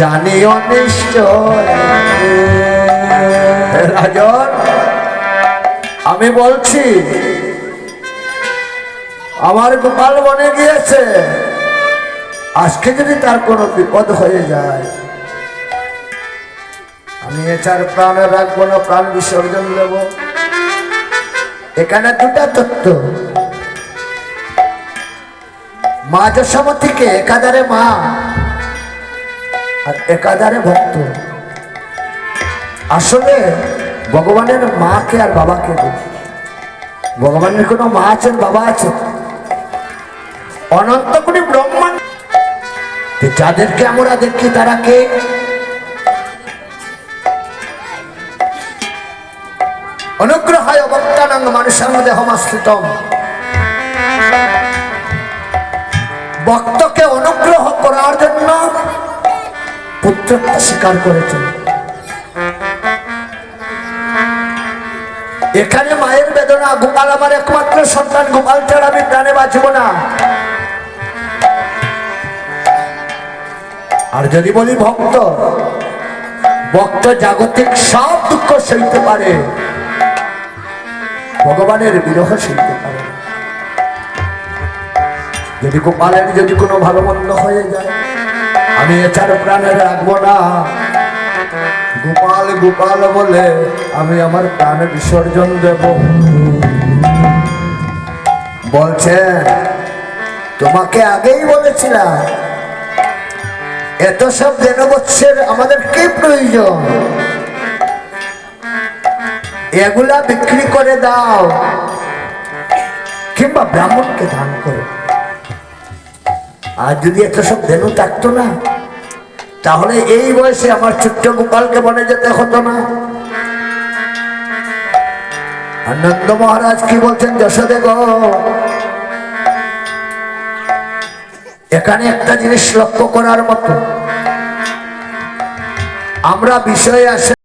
জানিও নিশ্চয় হে রাজন, আমি বলছি, আমার গোপাল বনে গিয়েছে। আজকে যদি তার কোনো বিপদ হয়ে যায়, আমি এছাড় প্রাণে রাখব না, প্রাণ বিসর্জন দেব। এখানে দুটা তত্ত্ব। মা যশোমতীকে একাধারে মা আর একাধারে ভক্ত। আসলে ভগবানের মাকে আর বাবাকে। ভগবানের কোনো মা আছেন, বাবা আছেন? অনন্ত কোটি ব্রহ্মাণ্ড। যাদেরকে আমরা দেখি, তারা কে? অনুগ্রহায় মানুষের মধ্যে দেহমাশ্রিতম ভক্তকে অনুগ্রহ করার জন্য পুত্রত্ব স্বীকার করেছেন এখানে মায়ের বেদনা গোপাল আমার একমাত্র সন্তান, গোপাল ছাড়া আমি প্রাণে বাঁচব না আর যদি বলি ভক্ত ভক্ত জাগতিক সব দুঃখ সইতে পারে, ভগবানের বিরহ সইতে পারে। যদি গোপালের যদি কোনো ভালো মন্দ হয়ে যায় আমি এছাড়া প্রাণে রাখব না। গোপাল গোপাল বলে, আমি আমার প্রাণ বিসর্জন দেব। বলছেন তোমাকে আগেই বলেছিলাম, এত সব দেনবৎসের আমাদের কি প্রয়োজন? এগুলা বিক্রি করে দাও, কিংবা ব্রাহ্মণকে দান করো। আর যদি এত সব ধেনু থাকতো না, তাহলে এই বয়সে আমার ছোট্ট গোপালকে বনে যেতে হতো না। আনন্দ মহারাজ কি বলছেন যশোদে গো? এখানে একটা জিনিস লক্ষ্য করার মতো। আমরা বিষয়ে আসে